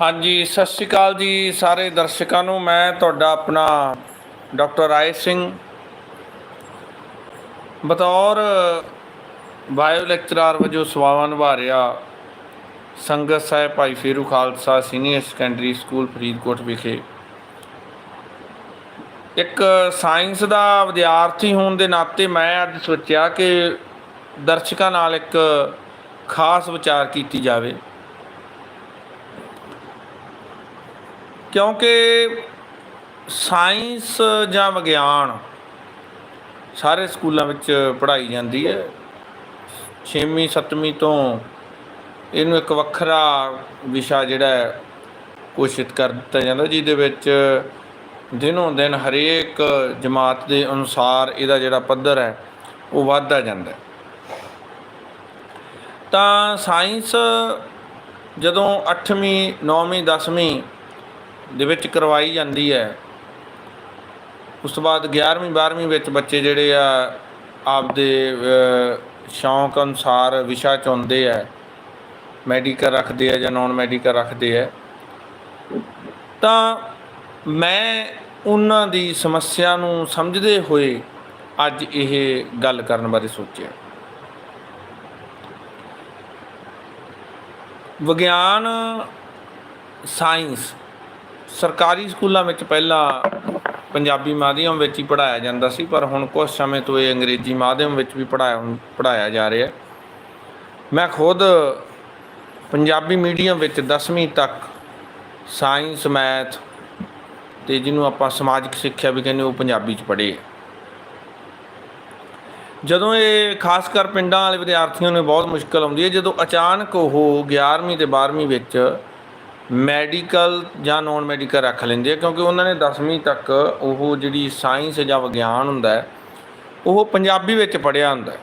ਹਾਂਜੀ, ਸਤਿ ਸ਼੍ਰੀ ਅਕਾਲ ਜੀ ਸਾਰੇ ਦਰਸ਼ਕਾਂ ਨੂੰ। ਮੈਂ ਤੁਹਾਡਾ ਆਪਣਾ ਡਾਕਟਰ ਰਾਏ ਸਿੰਘ। ਬਤੌਰ ਬਾਇਓ ਲੈਕਚਰਰ ਵਜੋਂ ਸੇਵਾਵਾਂ ਨਿਭਾ ਰਿਹਾ ਸੰਗਤ ਸਾਹਿਬ Bhai Pheru Khalsa senior secondary school Faridkot ਵਿਖੇ। ਇੱਕ ਸਾਇੰਸ ਦਾ ਵਿਦਿਆਰਥੀ ਹੋਣ ਦੇ ਨਾਤੇ ਮੈਂ ਅੱਜ ਸੋਚਿਆ ਕਿ ਦਰਸ਼ਕਾਂ ਨਾਲ ਇੱਕ ਖਾਸ ਵਿਚਾਰ ਕੀਤੀ ਜਾਵੇ। ਕਿਉਂਕਿ ਸਾਇੰਸ ਜਾਂ ਵਿਗਿਆਨ ਸਾਰੇ ਸਕੂਲਾਂ ਵਿੱਚ ਪੜ੍ਹਾਈ ਜਾਂਦੀ ਹੈ। 6ਵੀਂ 7ਵੀਂ ਤੋਂ ਇਹਨੂੰ ਇੱਕ ਵੱਖਰਾ ਵਿਸ਼ਾ ਜਿਹੜਾ ਘੋਸ਼ਿਤ ਕਰ ਦਿੱਤਾ ਜਾਂਦਾ, ਜਿਹਦੇ ਵਿੱਚ ਦਿਨੋਂ ਦਿਨ ਹਰੇਕ ਜਮਾਤ ਦੇ ਅਨੁਸਾਰ ਇਹਦਾ ਜਿਹੜਾ ਪੱਧਰ ਹੈ, ਉਹ ਵੱਧਦਾ ਜਾਂਦਾ ਤਾਂ ਸਾਇੰਸ ਜਦੋਂ 8ਵੀਂ 9ਵੀਂ 10ਵੀਂ ਦੇ ਵਿੱਚ ਕਰਵਾਈ ਜਾਂਦੀ ਹੈ। ਉਸ ਤੋਂ ਬਾਅਦ 11ਵੀਂ 12ਵੀਂ ਵਿੱਚ ਬੱਚੇ ਜਿਹੜੇ ਆ, ਆਪਦੇ ਸ਼ੌਂਕ ਅਨੁਸਾਰ ਵਿਸ਼ਾ ਚੁਣਦੇ ਆ। ਮੈਡੀਕਲ ਰੱਖਦੇ ਆ ਜਾਂ ਨਾਨ ਮੈਡੀਕਲ ਰੱਖਦੇ ਆ। ਤਾਂ ਮੈਂ ਉਹਨਾਂ ਦੀ ਸਮੱਸਿਆ ਨੂੰ ਸਮਝਦੇ ਹੋਏ ਅੱਜ ਇਹ ਗੱਲ ਕਰਨ ਬਾਰੇ ਸੋਚਿਆ। ਵਿਗਿਆਨ, ਸਾਇੰਸ ਸਰਕਾਰੀ ਸਕੂਲਾਂ ਵਿੱਚ ਪਹਿਲਾਂ ਪੰਜਾਬੀ ਮਾਧਿਅਮ ਵਿੱਚ ਹੀ ਪੜਾਇਆ ਜਾਂਦਾ ਸੀ, ਪਰ ਹੁਣ ਕੁਝ ਸਮੇਂ ਤੋਂ ਇਹ ਅੰਗਰੇਜ਼ੀ ਮਾਧਿਅਮ ਵਿੱਚ ਵੀ ਪੜਾਇਆ ਪੜਾਇਆ ਜਾ ਰਿਹਾ ਹੈ। ਮੈਂ ਖੁਦ ਪੰਜਾਬੀ ਮੀਡੀਅਮ ਵਿੱਚ 10ਵੀਂ ਤੱਕ ਸਾਇੰਸ, ਮੈਥ ਤੇ ਜਿਹਨੂੰ ਆਪਾਂ ਸਮਾਜਿਕ ਸਿੱਖਿਆ ਵੀ ਕਹਿੰਦੇ ਉਹ ਪੰਜਾਬੀ ਚ ਪੜ੍ਹੇ ਹੈ। ਜਦੋਂ ਇਹ ਖਾਸ ਕਰ ਪਿੰਡਾਂ ਵਾਲੇ ਵਿਦਿਆਰਥੀਆਂ ਨੂੰ ਬਹੁਤ ਮੁਸ਼ਕਲ ਆਉਂਦੀ ਹੈ, ਜਦੋਂ ਅਚਾਨਕ ਉਹ 11ਵੀਂ ਤੇ 12ਵੀਂ ਵਿੱਚ ਮੈਡੀਕਲ ਜਾਂ ਨਾਨ ਮੈਡੀਕਲ ਰੱਖ ਲੈਂਦੇ ਆ, ਕਿਉਂਕਿ ਉਹਨਾਂ ਨੇ 10ਵੀਂ ਤੱਕ ਉਹ ਜਿਹੜੀ ਸਾਇੰਸ ਜਾਂ ਵਿਗਿਆਨ ਹੁੰਦਾ ਹੈ, ਉਹ ਪੰਜਾਬੀ ਵਿੱਚ ਪੜ੍ਹਿਆ ਹੁੰਦਾ ਹੈ।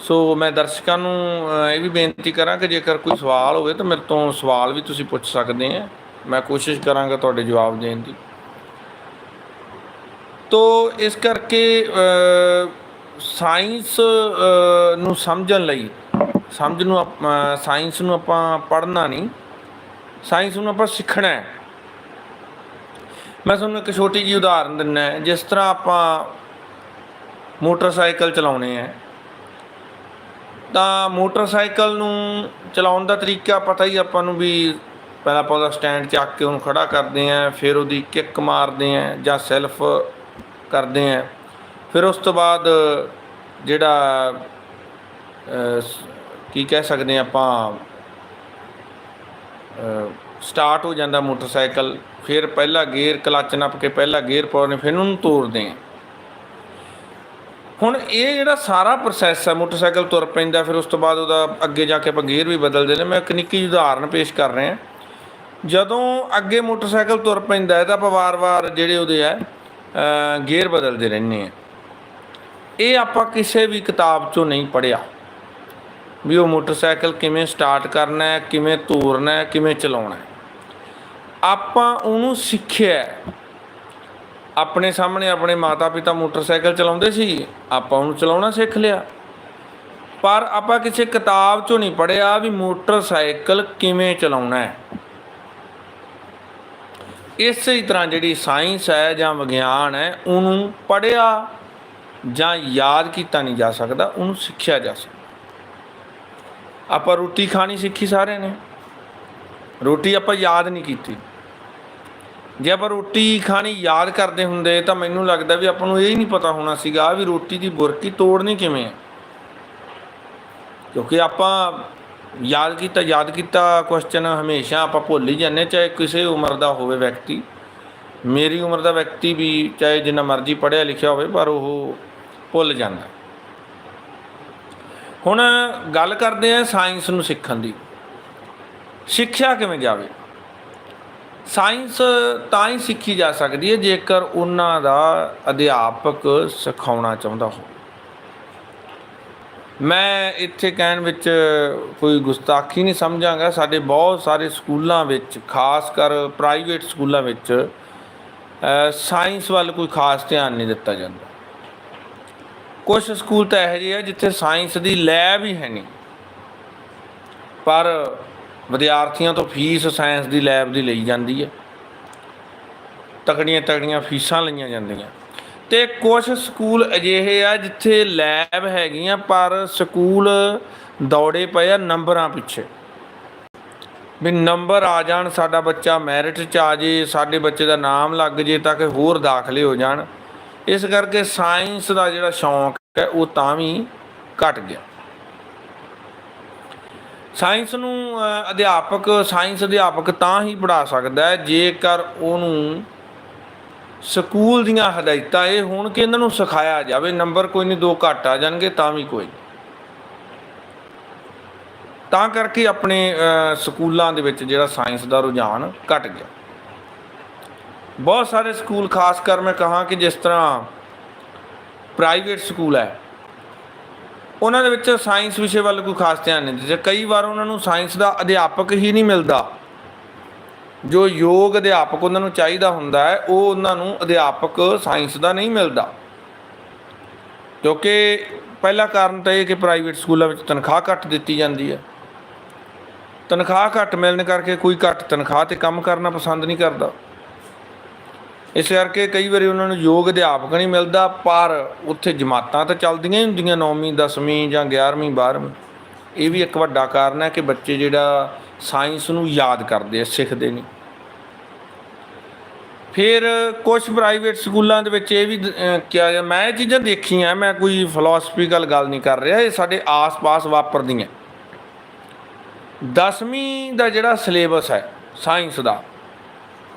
ਸੋ ਮੈਂ ਦਰਸ਼ਕਾਂ ਨੂੰ ਇਹ ਵੀ ਬੇਨਤੀ ਕਰਾਂ ਕਿ ਜੇਕਰ ਕੋਈ ਸਵਾਲ ਹੋਵੇ ਤਾਂ ਮੇਰੇ ਤੋਂ ਸਵਾਲ ਵੀ ਤੁਸੀਂ ਪੁੱਛ ਸਕਦੇ ਆ। ਮੈਂ ਕੋਸ਼ਿਸ਼ ਕਰਾਂਗਾ ਤੁਹਾਡੇ ਜਵਾਬ ਦੇਣ ਦੀ। ਤੋ, ਇਸ ਕਰਕੇ ਸਾਇੰਸ ਨੂੰ ਸਮਝਣ ਲਈ ਸਮਝ ਨੂੰ ਆਪ- ਸਾਇੰਸ ਨੂੰ ਆਪਾਂ ਪੜ੍ਹਨਾ ਨਹੀਂ। ਸਾਇੰਸ ਨੂੰ ਆਪਾਂ ਸਿੱਖਣਾ ਹੈ। ਮੈਂ ਤੁਹਾਨੂੰ ਇੱਕ ਛੋਟੀ ਜਿਹੀ ਉਦਾਹਰਨ ਦਿੰਦਾ ਜਿਸ ਤਰ੍ਹਾਂ ਆਪਾਂ ਮੋਟਰਸਾਈਕਲ ਚਲਾਉਣੇ ਆ ਤਾਂ ਮੋਟਰਸਾਈਕਲ ਨੂੰ ਚਲਾਉਣ ਦਾ ਤਰੀਕਾ ਪਤਾ ਹੀ ਆਪਾਂ ਨੂੰ ਵੀ ਪਹਿਲਾਂ ਆਪਾਂ ਉਹਦਾ ਸਟੈਂਡ ਚੱਕ ਕੇ ਉਹਨੂੰ ਖੜਾ ਕਰਦੇ ਆਂ ਫਿਰ ਉਹਦੀ ਕਿੱਕ ਮਾਰਦੇ ਆਂ ਜਾਂ ਸੈਲਫ ਕਰਦੇ ਆਂ ਫਿਰ ਉਸ ਤੋਂ ਬਾਅਦ ਜਿਹੜਾ ਕੀ ਕਹਿ ਸਕਦੇ ਆਪਾਂ? ਸਟਾਰਟ ਹੋ ਜਾਂਦਾ ਮੋਟਰਸਾਈਕਲ, ਫਿਰ ਪਹਿਲਾ ਗੇਅਰ ਕਲਚ ਨੱਪ ਕੇ ਪਹਿਲਾ ਗੇਅਰ ਪਾਉਣੇ ਫਿਰ ਉਹਨੂੰ ਤੋੜਦੇ ਆਂ ਹੁਣ ਇਹ ਜਿਹੜਾ ਸਾਰਾ ਪ੍ਰੋਸੈਸ ਹੈ ਮੋਟਰਸਾਈਕਲ ਤੁਰ ਪੈਂਦਾ, ਫਿਰ ਉਸ ਤੋਂ ਬਾਅਦ ਉਹਦਾ ਅੱਗੇ ਜਾ ਕੇ ਆਪਾਂ ਗੇਅਰ ਵੀ ਬਦਲਦੇ ਨੇ ਮੈਂ ਇੱਕ ਨਿੱਕੀ ਉਦਾਹਰਨ ਪੇਸ਼ ਕਰ ਰਿਹਾ। ਜਦੋਂ ਅੱਗੇ ਮੋਟਰਸਾਈਕਲ ਤੁਰ ਪੈਂਦਾ ਹੈ, ਤਾਂ ਆਪਾਂ ਵਾਰ-ਵਾਰ ਜਿਹੜੇ ਉਹਦੇ ਆ ਗੇਅਰ ਬਦਲਦੇ ਰਹਿੰਦੇ ਆ ਇਹ ਆਪਾਂ ਕਿਸੇ ਵੀ ਕਿਤਾਬ 'ਚੋਂ ਨਹੀਂ ਪੜ੍ਹਿਆ। ਵੀ ਉਹ ਮੋਟਰਸਾਈਕਲ ਕਿਵੇਂ ਸਟਾਰਟ ਕਰਨਾ ਹੈ, ਕਿਵੇਂ ਤੋਰਨਾ ਹੈ, ਕਿਵੇਂ ਚਲਾਉਣਾ ਹੈ। ਆਪਾਂ ਉਹਨੂੰ ਸਿੱਖਿਆ ਆਪਣੇ ਸਾਹਮਣੇ ਆਪਣੇ ਮਾਤਾ-ਪਿਤਾ ਮੋਟਰਸਾਈਕਲ ਚਲਾਉਂਦੇ ਸੀ, ਆਪਾਂ ਉਹਨੂੰ ਚਲਾਉਣਾ ਸਿੱਖ ਲਿਆ। ਪਰ ਆਪਾਂ ਕਿਸੇ ਕਿਤਾਬ 'ਚੋਂ ਨਹੀਂ ਪੜ੍ਹਿਆ ਵੀ ਮੋਟਰਸਾਈਕਲ ਕਿਵੇਂ ਚਲਾਉਣਾ ਹੈ। ਇਸੇ ਤਰ੍ਹਾਂ ਜਿਹੜੀ ਸਾਇੰਸ ਹੈ ਜਾਂ ਵਿਗਿਆਨ ਹੈ, ਉਹਨੂੰ ਪੜ੍ਹਿਆ ਜਾਂ ਯਾਦ ਕੀਤਾ ਨਹੀਂ ਜਾ ਸਕਦਾ, ਉਹਨੂੰ ਸਿੱਖਿਆ ਜਾ ਸਕਦਾ। ਆਪਾਂ ਰੋਟੀ ਖਾਣੀ ਸਿੱਖੀ ਸਾਰਿਆਂ ਨੇ। ਰੋਟੀ ਆਪਾਂ ਯਾਦ ਨਹੀਂ ਕੀਤੀ। ਜੇ ਆਪਾਂ ਰੋਟੀ ਖਾਣੀ ਯਾਦ ਕਰਦੇ ਹੁੰਦੇ ਤਾਂ ਮੈਨੂੰ ਲੱਗਦਾ ਵੀ ਆਪਾਂ ਨੂੰ ਇਹ ਹੀ ਨਹੀਂ ਪਤਾ ਹੋਣਾ ਸੀਗਾ ਵੀ ਰੋਟੀ ਦੀ ਬੁਰਕੀ ਤੋੜਨੀ ਕਿਵੇਂ ਹੈ। ਕਿਉਂਕਿ ਆਪਾਂ ਯਾਦ ਕੀਤਾ ਯਾਦ ਕੀਤਾ ਕੁਐਸਚਨ ਹਮੇਸ਼ਾ ਆਪਾਂ ਭੁੱਲ ਹੀ ਜਾਂਦੇ ਚਾਹੇ ਕਿਸੇ ਉਮਰ ਦਾ ਹੋਵੇ ਵਿਅਕਤੀ। ਮੇਰੀ ਉਮਰ ਦਾ ਵਿਅਕਤੀ ਵੀ ਚਾਹੇ ਜਿੰਨਾ ਮਰਜ਼ੀ ਪੜ੍ਹਿਆ ਲਿਖਿਆ ਹੋਵੇ, ਪਰ ਉਹ ਭੁੱਲ ਜਾਂਦਾ। ਹੁਣ ਗੱਲ ਕਰਦੇ ਆ ਸਾਇੰਸ ਨੂੰ ਸਿੱਖਣ ਦੀ। ਸਿੱਖਿਆ ਕਿਵੇਂ ਜਾਵੇ? ਸਾਇੰਸ ਤਾਂ ਹੀ ਸਿੱਖੀ ਜਾ ਸਕਦੀ ਹੈ ਜੇਕਰ ਉਹਨਾਂ ਦਾ ਅਧਿਆਪਕ ਸਿਖਾਉਣਾ ਚਾਹੁੰਦਾ ਹੋ ਮੈਂ ਇੱਥੇ ਕਹਿਣ ਵਿੱਚ ਕੋਈ ਗੁਸਤਾਖੀ ਨਹੀਂ ਸਮਝਾਂਗਾ। ਸਾਡੇ ਬਹੁਤ ਸਾਰੇ ਸਕੂਲਾਂ ਵਿੱਚ, ਖਾਸ ਕਰ ਪ੍ਰਾਈਵੇਟ ਸਕੂਲਾਂ ਵਿੱਚ ਸਾਇੰਸ ਵੱਲ ਕੋਈ ਖਾਸ ਧਿਆਨ ਨਹੀਂ ਦਿੱਤਾ ਜਾਂਦਾ। ਕੁਝ ਸਕੂਲ ਤਾਂ ਇਹੋ ਜਿਹੇ ਆ ਜਿੱਥੇ ਸਾਇੰਸ ਦੀ ਲੈਬ ਹੀ ਹੈ ਨਹੀਂ। ਪਰ ਵਿਦਿਆਰਥੀਆਂ ਤੋਂ ਫੀਸ ਸਾਇੰਸ ਦੀ ਲੈਬ ਦੀ ਲਈ ਜਾਂਦੀ ਹੈ। ਤਕੜੀਆਂ ਤਕੜੀਆਂ ਫੀਸਾਂ ਲਈਆਂ ਜਾਂਦੀਆਂ। ਤੇ ਕੁਝ ਸਕੂਲ ਅਜਿਹੇ ਆ ਜਿੱਥੇ ਲੈਬ ਹੈਗੀਆਂ, ਪਰ ਸਕੂਲ ਦੌੜੇ ਪਏ ਆ ਨੰਬਰਾਂ ਪਿੱਛੇ। ਵੀ ਨੰਬਰ ਆ ਜਾਣ, ਸਾਡਾ ਬੱਚਾ ਮੈਰਿਟ ਚ ਆ ਜੇ, ਸਾਡੇ ਬੱਚੇ ਦਾ ਨਾਮ ਲੱਗ ਜੇ ਤਾਂ ਕਿ ਹੋਰ ਦਾਖਲੇ ਹੋ ਜਾਣ। ਇਸ ਕਰਕੇ ਸਾਇੰਸ ਦਾ ਜਿਹੜਾ ਸ਼ੌਂਕ ਹੈ, ਉਹ ਤਾਂ ਵੀ ਘਟ ਗਿਆ। ਸਾਇੰਸ ਨੂੰ ਅਧਿਆਪਕ, ਸਾਇੰਸ ਅਧਿਆਪਕ ਤਾਂ ਹੀ ਪੜ੍ਹਾ ਸਕਦਾ ਹੈ, ਜੇਕਰ ਉਹਨੂੰ ਸਕੂਲ ਦੀਆਂ ਹਦਾਇਤਾਂ ਇਹ ਹੋਣ ਕਿ ਇਹਨਾਂ ਨੂੰ ਸਿਖਾਇਆ ਜਾਵੇ, ਨੰਬਰ ਕੋਈ ਨਹੀਂ, ਦੋ ਘੱਟ ਆ ਜਾਣਗੇ, ਤਾਂ ਵੀ ਕੋਈ ਤਾਂ ਕਰਕੇ ਆਪਣੇ ਸਕੂਲਾਂ ਦੇ ਵਿੱਚ ਜਿਹੜਾ ਸਾਇੰਸ ਦਾ ਰੁਝਾਨ ਘਟ ਗਿਆ। ਬਹੁਤ ਸਾਰੇ ਸਕੂਲ, ਖਾਸ ਕਰ ਮੈਂ ਕਹਾਂ ਕਿ ਜਿਸ ਤਰ੍ਹਾਂ ਪ੍ਰਾਈਵੇਟ ਸਕੂਲ ਹੈ, ਉਹਨਾਂ ਦੇ ਵਿੱਚ ਸਾਇੰਸ ਵਿਸ਼ੇ ਵੱਲ ਕੋਈ ਖਾਸ ਧਿਆਨ ਨਹੀਂ ਦਿੰਦੇ। ਕਈ ਵਾਰ ਉਹਨਾਂ ਨੂੰ ਸਾਇੰਸ ਦਾ ਅਧਿਆਪਕ ਹੀ ਨਹੀਂ ਮਿਲਦਾ। ਜੋ ਯੋਗ ਅਧਿਆਪਕ ਉਹਨਾਂ ਨੂੰ ਚਾਹੀਦਾ ਹੁੰਦਾ ਹੈ, ਉਹ ਉਹਨਾਂ ਨੂੰ ਅਧਿਆਪਕ ਸਾਇੰਸ ਦਾ ਨਹੀਂ ਮਿਲਦਾ। ਕਿਉਂਕਿ ਪਹਿਲਾ ਕਾਰਨ ਤਾਂ ਇਹ ਕਿ ਪ੍ਰਾਈਵੇਟ ਸਕੂਲਾਂ ਵਿੱਚ ਤਨਖਾਹ ਘੱਟ ਦਿੱਤੀ ਜਾਂਦੀ ਹੈ। ਤਨਖਾਹ ਘੱਟ ਮਿਲਣ ਕਰਕੇ ਕੋਈ ਘੱਟ ਤਨਖਾਹ ਤੇ ਕੰਮ ਕਰਨਾ ਪਸੰਦ ਨਹੀਂ ਕਰਦਾ। ਇਸ ਕਰਕੇ ਕਈ ਵਾਰੀ ਉਹਨਾਂ ਨੂੰ ਯੋਗ ਅਧਿਆਪਕ ਨਹੀਂ ਮਿਲਦਾ, ਪਰ ਉੱਥੇ ਜਮਾਤਾਂ ਤਾਂ ਚੱਲਦੀਆਂ ਹੀ ਹੁੰਦੀਆਂ 9ਵੀਂ 10ਵੀਂ ਜਾਂ 11ਵੀਂ 12ਵੀਂ ਇਹ ਵੀ ਇੱਕ ਵੱਡਾ ਕਾਰਨ ਹੈ ਕਿ ਬੱਚੇ ਜਿਹੜਾ ਸਾਇੰਸ ਨੂੰ ਯਾਦ ਕਰਦੇ ਆ, ਸਿੱਖਦੇ ਨਹੀਂ। ਫਿਰ ਕੁਝ ਪ੍ਰਾਈਵੇਟ ਸਕੂਲਾਂ ਦੇ ਵਿੱਚ ਇਹ ਵੀ ਕਿਹਾ ਜਾ ਮੈਂ ਇਹ ਚੀਜ਼ਾਂ ਦੇਖੀਆਂ, ਮੈਂ ਕੋਈ ਫਿਲਾਸਫੀਕਲ ਗੱਲ ਨਹੀਂ ਕਰ ਰਿਹਾ, ਇਹ ਸਾਡੇ ਆਸ-ਪਾਸ ਵਾਪਰਦੀਆਂ। 10ਵੀਂ ਦਾ ਜਿਹੜਾ ਸਿਲੇਬਸ ਹੈ ਸਾਇੰਸ ਦਾ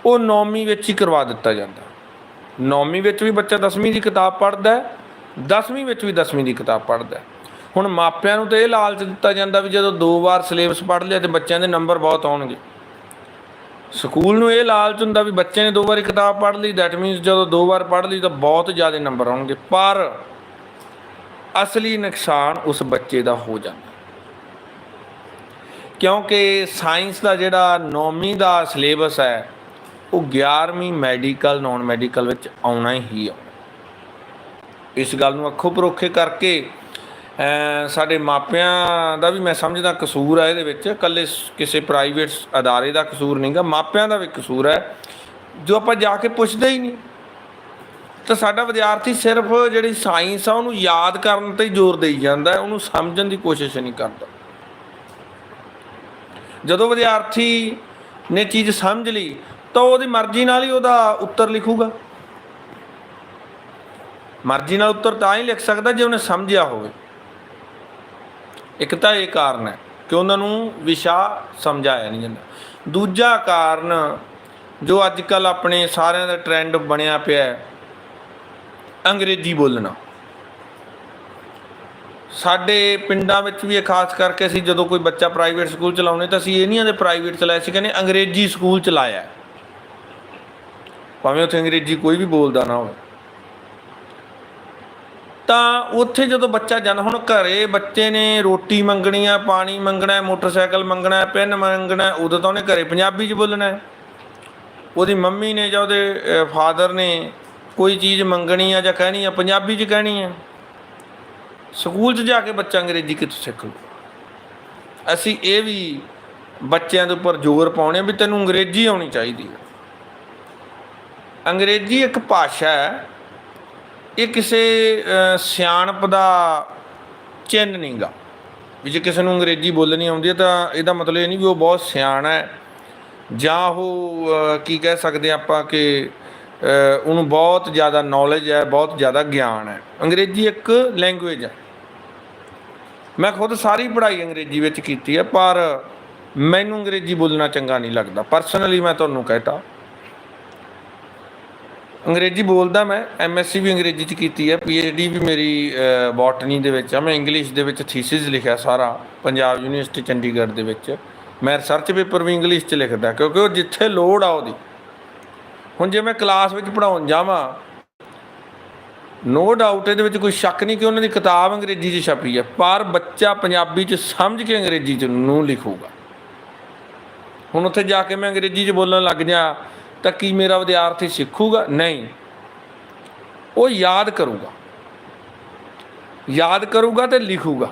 ਉਹ ਨੌਵੀਂ ਵਿੱਚ ਹੀ ਕਰਵਾ ਦਿੱਤਾ ਜਾਂਦਾ। ਨੌਵੀਂ ਵਿੱਚ ਵੀ ਬੱਚਾ 10ਵੀਂ ਦੀ ਕਿਤਾਬ ਪੜ੍ਹਦਾ ਹੈ 10ਵੀਂ ਵਿੱਚ ਵੀ 10ਵੀਂ ਦੀ ਕਿਤਾਬ ਪੜ੍ਹਦਾ ਹੈ। ਹੁਣ ਮਾਪਿਆਂ ਨੂੰ ਤਾਂ ਇਹ ਲਾਲਚ ਦਿੱਤਾ ਜਾਂਦਾ ਵੀ ਜਦੋਂ ਦੋ ਵਾਰ ਸਿਲੇਬਸ ਪੜ੍ਹ ਲਿਆ ਤੇ ਬੱਚਿਆਂ ਦੇ ਨੰਬਰ ਬਹੁਤ ਆਉਣਗੇ। ਸਕੂਲ ਨੂੰ ਇਹ ਲਾਲਚ ਹੁੰਦਾ ਵੀ ਬੱਚੇ ਨੇ ਦੋ ਵਾਰੀ ਕਿਤਾਬ ਪੜ੍ਹ ਲਈ ਦੈਟ ਮੀਨਸ ਜਦੋਂ ਦੋ ਵਾਰ ਪੜ੍ਹ ਲਈ ਤਾਂ ਬਹੁਤ ਜ਼ਿਆਦਾ ਨੰਬਰ ਆਉਣਗੇ। ਪਰ ਅਸਲੀ ਨੁਕਸਾਨ ਉਸ ਬੱਚੇ ਦਾ ਹੋ ਜਾਂਦਾ। ਕਿਉਂਕਿ ਸਾਇੰਸ ਦਾ ਜਿਹੜਾ 9ਵੀਂ ਦਾ ਸਿਲੇਬਸ ਹੈ ਉਹ 11ਵੀਂ ਮੈਡੀਕਲ ਨਾਨ ਮੈਡੀਕਲ ਵਿੱਚ ਆਉਣਾ ਹੀ ਆਉਣਾ। ਇਸ ਗੱਲ ਨੂੰ ਅੱਖੋਂ ਪਰੋਖੇ ਕਰਕੇ ਸਾਡੇ ਮਾਪਿਆਂ ਦਾ ਵੀ ਮੈਂ ਸਮਝਦਾ ਕਸੂਰ ਹੈ ਇਹਦੇ ਵਿੱਚ। ਇਕੱਲੇ ਕਿਸੇ ਪ੍ਰਾਈਵੇਟ ਅਦਾਰੇ ਦਾ ਕਸੂਰ ਨਹੀਂਗਾ, ਮਾਪਿਆਂ ਦਾ ਵੀ ਕਸੂਰ ਹੈ। ਜੋ ਆਪਾਂ ਜਾ ਕੇ ਪੁੱਛਦੇ ਹੀ ਨਹੀਂ। ਤਾਂ ਸਾਡਾ ਵਿਦਿਆਰਥੀ ਸਿਰਫ ਜਿਹੜੀ ਸਾਇੰਸ ਆ, ਉਹਨੂੰ ਯਾਦ ਕਰਨ ਤੇ ਜ਼ੋਰ ਦੇਈ ਜਾਂਦਾ ਉਹਨੂੰ ਸਮਝਣ ਦੀ ਕੋਸ਼ਿਸ਼ ਨਹੀਂ ਕਰਦਾ। ਜਦੋਂ ਵਿਦਿਆਰਥੀ ਨੇ ਚੀਜ਼ ਸਮਝ ਲਈ ਤਾਂ ਉਹਦੀ ਮਰਜ਼ੀ ਨਾਲ ਹੀ ਉਹਦਾ ਉੱਤਰ ਲਿਖੂਗਾ। ਮਰਜ਼ੀ ਨਾਲ ਉੱਤਰ ਤਾਂ ਹੀ ਲਿਖ ਸਕਦਾ ਜੇ ਉਹਨੇ ਸਮਝਿਆ ਹੋਵੇ। ਇੱਕ ਤਾਂ ਇਹ ਕਾਰਨ ਹੈ ਕਿ ਉਹਨਾਂ ਨੂੰ ਵਿਸ਼ਾ ਸਮਝਾਇਆ ਨਹੀਂ ਜਾਂਦਾ। ਦੂਜਾ ਕਾਰਨ ਜੋ ਅੱਜ ਕੱਲ ਆਪਣੇ ਸਾਰਿਆਂ ਦਾ ਟ੍ਰੈਂਡ ਬਣਿਆ ਪਿਆ ਹੈ, ਅੰਗਰੇਜ਼ੀ ਬੋਲਣਾ। ਸਾਡੇ ਪਿੰਡਾਂ ਵਿੱਚ ਵੀ ਖਾਸ ਕਰਕੇ ਅਸੀਂ ਜਦੋਂ ਕੋਈ ਬੱਚਾ ਪ੍ਰਾਈਵੇਟ ਸਕੂਲ ਚਲਾਉਣੇ ਤਾਂ ਅਸੀਂ ਇਹ ਨਹੀਂ ਆਂਦੇ ਪ੍ਰਾਈਵੇਟ ਚਲਾਇਆ ਸੀ ਕਹਿੰਦੇ ਅੰਗਰੇਜ਼ੀ ਸਕੂਲ ਚਲਾਇਆ ਭਾਵੇਂ ਉੱਥੇ ਅੰਗਰੇਜ਼ੀ ਕੋਈ ਵੀ ਬੋਲਦਾ ਨਾ ਹੋਵੇ। ਤਾਂ ਉੱਥੇ ਜਦੋਂ ਬੱਚਾ ਜਾਂਦਾ ਹੁਣ ਘਰੇ ਬੱਚੇ ਨੇ ਰੋਟੀ ਮੰਗਣੀ ਆ, ਪਾਣੀ ਮੰਗਣਾ ਮੋਟਰਸਾਈਕਲ ਮੰਗਣਾ ਹੈ, ਪੈਨ ਮੰਗਣਾ ਉਦੋਂ ਤਾਂ ਉਹਨੇ ਘਰੇ ਪੰਜਾਬੀ 'ਚ ਬੋਲਣਾ ਉਹਦੀ ਮੰਮੀ ਨੇ ਜਾਂ ਉਹਦੇ ਫਾਦਰ ਨੇ ਕੋਈ ਚੀਜ਼ ਮੰਗਣੀ ਆ ਜਾਂ ਕਹਿਣੀ ਆ, ਪੰਜਾਬੀ 'ਚ ਕਹਿਣੀ ਆ। ਸਕੂਲ 'ਚ ਜਾ ਕੇ ਬੱਚਾ ਅੰਗਰੇਜ਼ੀ ਕਿੱਥੋਂ ਸਿੱਖ ਲੂ ਅਸੀਂ ਇਹ ਵੀ ਬੱਚਿਆਂ ਦੇ ਉੱਪਰ ਜ਼ੋਰ ਪਾਉਣੇ ਵੀ ਤੈਨੂੰ ਅੰਗਰੇਜ਼ੀ ਆਉਣੀ ਚਾਹੀਦੀ ਹੈ ਅੰਗਰੇਜ਼ੀ ਇੱਕ ਭਾਸ਼ਾ ਹੈ, ਇਹ ਕਿਸੇ ਸਿਆਣਪ ਦਾ ਚਿੰਨ੍ਹ ਨਹੀਂਗਾ। ਵੀ ਜੇ ਕਿਸੇ ਨੂੰ ਅੰਗਰੇਜ਼ੀ ਬੋਲਣੀ ਆਉਂਦੀ ਹੈ ਤਾਂ ਇਹਦਾ ਮਤਲਬ ਇਹ ਨਹੀਂ ਵੀ ਉਹ ਬਹੁਤ ਸਿਆਣਾ ਹੈ, ਜਾਂ ਉਹ ਕੀ ਕਹਿ ਸਕਦੇ ਹਾਂ ਆਪਾਂ ਕਿ ਉਹਨੂੰ ਬਹੁਤ ਜ਼ਿਆਦਾ ਨੌਲੇਜ ਹੈ, ਬਹੁਤ ਜ਼ਿਆਦਾ ਗਿਆਨ ਹੈ। ਅੰਗਰੇਜ਼ੀ ਇੱਕ ਲੈਂਗੁਏਜ ਹੈ। ਮੈਂ ਖੁਦ ਸਾਰੀ ਪੜ੍ਹਾਈ ਅੰਗਰੇਜ਼ੀ ਵਿੱਚ ਕੀਤੀ ਹੈ, ਪਰ ਮੈਨੂੰ ਅੰਗਰੇਜ਼ੀ ਬੋਲਣਾ ਚੰਗਾ ਨਹੀਂ ਲੱਗਦਾ। ਪਰਸਨਲੀ ਮੈਂ ਤੁਹਾਨੂੰ ਕਹਤਾ ਅੰਗਰੇਜ਼ੀ ਬੋਲਦਾ ਮੈਂ ਐਮਐਸਸੀ ਵੀ ਅੰਗਰੇਜ਼ੀ ਚ ਕੀਤੀ ਹੈ ਪੀਐਚਡੀ ਵੀ ਮੇਰੀ ਬੋਟਨੀ ਦੇ ਵਿੱਚ ਆ। ਮੈਂ ਇੰਗਲਿਸ਼ ਦੇ ਵਿੱਚ ਥੀਸਿਸ ਲਿਖਿਆ ਸਾਰਾ, ਪੰਜਾਬ ਯੂਨੀਵਰਸਿਟੀ ਚੰਡੀਗੜ੍ਹ ਦੇ ਵਿੱਚ। ਮੈਂ ਰਿਸਰਚ ਪੇਪਰ ਵੀ ਇੰਗਲਿਸ਼ ਚ ਲਿਖਦਾ, ਕਿਉਂਕਿ ਉਹ ਜਿੱਥੇ ਲੋੜ ਆ ਉਹਦੀ। ਹੁਣ ਜੇ ਮੈਂ ਕਲਾਸ ਵਿੱਚ ਪੜਾਉਣ ਜਾਵਾਂ ਨੋ ਡਾਊਟ ਇਹਦੇ ਵਿੱਚ ਕੋਈ ਸ਼ੱਕ ਨਹੀਂ ਕਿ ਉਹਨਾਂ ਦੀ ਕਿਤਾਬ ਅੰਗਰੇਜ਼ੀ 'ਚ ਛਪੀ ਹੈ, ਪਰ ਬੱਚਾ ਪੰਜਾਬੀ 'ਚ ਸਮਝ ਕੇ ਅੰਗਰੇਜ਼ੀ 'ਚ ਨੂੰ ਲਿਖੂਗਾ। ਹੁਣ ਉੱਥੇ ਜਾ ਕੇ ਮੈਂ ਅੰਗਰੇਜ਼ੀ 'ਚ ਬੋਲਣ ਲੱਗ ਜਾ ਤਾਂ ਕੀ ਮੇਰਾ ਵਿਦਿਆਰਥੀ ਸਿੱਖੂਗਾ? ਨਹੀਂ। ਉਹ ਯਾਦ ਕਰੂਗਾ। ਯਾਦ ਕਰੂਗਾ ਤੇ ਲਿਖੂਗਾ।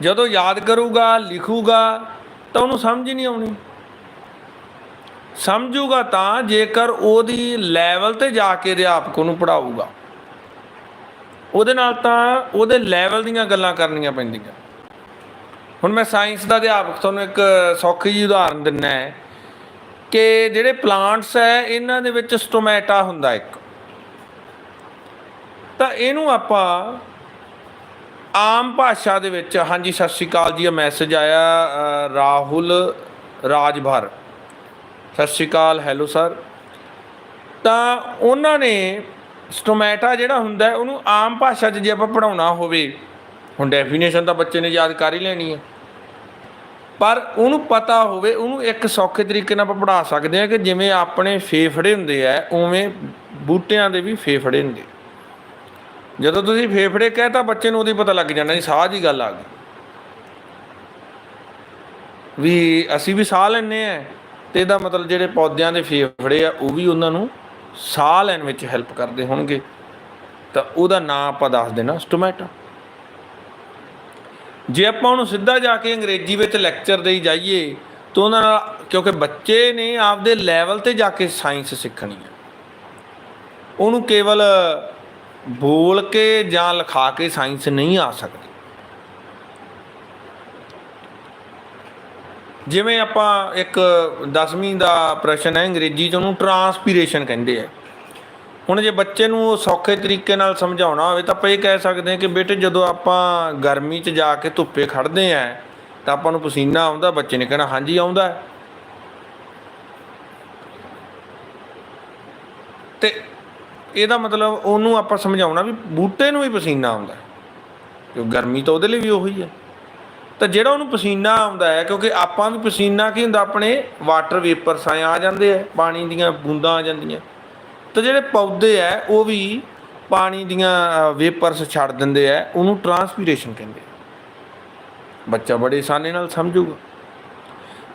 ਜਦੋਂ ਯਾਦ ਕਰੂਗਾ, ਲਿਖੂਗਾ, ਤਾਂ ਉਹਨੂੰ ਸਮਝ ਹੀ ਨਹੀਂ ਆਉਣੀ। ਸਮਝੂਗਾ ਤਾਂ ਜੇਕਰ ਉਹਦੀ ਲੈਵਲ ਤੇ ਜਾ ਕੇ ਅਧਿਆਪਕ ਉਹਨੂੰ ਪੜਾਊਗਾ ਉਹਦੇ ਨਾਲ ਤਾਂ ਉਹਦੇ ਲੈਵਲ ਦੀਆਂ ਗੱਲਾਂ ਕਰਨੀਆਂ ਪੈਂਦੀਆਂ। ਹੁਣ ਮੈਂ ਸਾਇੰਸ ਦਾ ਅਧਿਆਪਕ ਤੁਹਾਨੂੰ ਇੱਕ ਸੌਖੀ ਜਿਹੀ ਉਦਾਹਰਨ ਦਿੰਨਾ ਹੈ। ਕਿ ਜਿਹੜੇ ਪਲਾਂਟਸ ਹੈ ਇਹਨਾਂ ਦੇ ਵਿੱਚ ਸਟੋਮੈਟਾ ਹੁੰਦਾ ਇੱਕ। ਤਾਂ ਇਹਨੂੰ ਆਪਾਂ ਆਮ ਭਾਸ਼ਾ ਦੇ ਵਿੱਚ ਹਾਂਜੀ ਸਤਿ ਸ਼੍ਰੀ ਅਕਾਲ ਜੀ ਇਹ ਮੈਸੇਜ ਆਇਆ ਅ, ਰਾਹੁਲ ਰਾਜਭਰ। ਸਤਿ ਸ਼੍ਰੀ ਅਕਾਲ ਹੈਲੋ ਸਰ ਤਾਂ ਉਹਨਾਂ ਨੇ ਸਟੋਮੈਟਾ ਜਿਹੜਾ ਹੁੰਦਾ ਉਹਨੂੰ ਆਮ ਭਾਸ਼ਾ 'ਚ ਜੇ ਆਪਾਂ ਪੜਾਉਣਾ ਹੋਵੇ ਹੁਣ ਡੈਫੀਨੇਸ਼ਨ ਤਾਂ ਬੱਚੇ ਨੇ ਯਾਦ ਕਰ ਹੀ ਲੈਣੀ ਹੈ। ਪਰ ਉਹਨੂੰ ਪਤਾ ਹੋਵੇ, ਉਹਨੂੰ ਇੱਕ ਸੌਖੇ ਤਰੀਕੇ ਨਾਲ ਆਪਾਂ ਪੜ੍ਹਾ ਸਕਦੇ ਹਾਂ ਕਿ ਜਿਵੇਂ ਆਪਣੇ ਫੇਫੜੇ ਹੁੰਦੇ ਆ, ਉਵੇਂ ਬੂਟਿਆਂ ਦੇ ਵੀ ਫੇਫੜੇ ਹੁੰਦੇ ਜਦੋਂ ਤੁਸੀਂ ਫੇਫੜੇ ਕਹਿ ਤਾਂ ਬੱਚੇ ਨੂੰ ਉਹਦੀ ਪਤਾ ਲੱਗ ਜਾਣਾ ਜੀ, ਸਾਹ ਦੀ ਗੱਲ ਆ ਗਈ। ਵੀ ਅਸੀਂ ਵੀ ਸਾਹ ਲੈਂਦੇ ਆ ਤੇ ਇਹਦਾ ਮਤਲਬ ਜਿਹੜੇ ਪੌਦਿਆਂ ਦੇ ਫੇਫੜੇ ਆ, ਉਹ ਵੀ ਉਹਨਾਂ ਨੂੰ ਸਾਹ ਲੈਣ ਵਿੱਚ ਹੈਲਪ ਕਰਦੇ ਹੋਣਗੇ। ਤਾਂ ਉਹਦਾ ਨਾਂ ਆਪਾਂ ਦੱਸ ਦੇਣਾ ਸਟੋਮੈਟਾ ਜੇ ਆਪਾਂ ਉਹਨੂੰ ਸਿੱਧਾ ਜਾ ਕੇ ਅੰਗਰੇਜ਼ੀ ਵਿੱਚ ਲੈਕਚਰ ਦੇਈ ਜਾਈਏ, ਤਾਂ ਉਹਨਾਂ ਨਾਲ, ਕਿਉਂਕਿ ਬੱਚੇ ਨੇ ਆਪਦੇ ਲੈਵਲ ਤੇ ਜਾ ਕੇ ਸਾਇੰਸ ਸਿੱਖਣੀ ਹੈ। ਉਹਨੂੰ ਕੇਵਲ ਬੋਲ ਕੇ ਜਾਂ ਲਿਖਾ ਕੇ ਸਾਇੰਸ ਨਹੀਂ ਆ ਸਕਦੀ। ਜਿਵੇਂ ਆਪਾਂ ਇੱਕ 10ਵੀਂ ਦਾ ਪ੍ਰਸ਼ਨ ਹੈ, ਅੰਗਰੇਜ਼ੀ ਚ ਉਹਨੂੰ ਟਰਾਂਸਪੀਰੇਸ਼ਨ ਕਹਿੰਦੇ ਆ। ਹੁਣ ਜੇ ਬੱਚੇ ਨੂੰ ਉਹ ਸੌਖੇ ਤਰੀਕੇ ਨਾਲ ਸਮਝਾਉਣਾ ਹੋਵੇ ਤਾਂ ਆਪਾਂ ਇਹ ਕਹਿ ਸਕਦੇ ਹਾਂ ਕਿ ਬੇਟੇ ਜਦੋਂ ਆਪਾਂ ਗਰਮੀ 'ਚ ਜਾ ਕੇ ਧੁੱਪੇ ਖੜਦੇ ਆਂ ਤਾਂ ਆਪਾਂ ਨੂੰ ਪਸੀਨਾ ਆਉਂਦਾ, ਬੱਚੇ ਨੇ ਕਹਿਣਾ, ਹਾਂਜੀ, ਆਉਂਦਾ ਹੈ। ਤੇ ਇਹਦਾ ਮਤਲਬ ਉਹਨੂੰ ਆਪਾਂ ਸਮਝਾਉਣਾ ਵੀ ਬੂਟੇ ਨੂੰ ਵੀ ਪਸੀਨਾ ਆਉਂਦਾ ਹੈ। ਕਿਉਂ ਗਰਮੀ ਤਾਂ ਉਹਦੇ ਲਈ ਵੀ ਉਹੀ ਹੈ ਤਾਂ ਜਿਹੜਾ ਉਹਨੂੰ ਪਸੀਨਾ ਆਉਂਦਾ ਹੈ, ਕਿਉਂਕਿ ਆਪਾਂ ਵੀ ਪਸੀਨਾ ਕੀ ਹੁੰਦਾ, ਆਪਣੇ ਵਾਟਰ ਵੇਪਰਸ ਆ ਜਾਂਦੇ ਆ ਪਾਣੀ ਦੀਆਂ ਬੂੰਦਾਂ ਆ ਜਾਂਦੀਆਂ ਤਾਂ ਜਿਹੜੇ ਪੌਦੇ ਆ, ਉਹ ਵੀ ਪਾਣੀ ਦੀਆਂ ਵੇਪਰਸ ਛੱਡ ਦਿੰਦੇ ਆ, ਉਹਨੂੰ ਟਰਾਂਸਪੀਰੇਸ਼ਨ ਕਹਿੰਦੇ ਬੱਚਾ ਬੜੇ ਆਸਾਨੀ ਨਾਲ ਸਮਝੂਗਾ।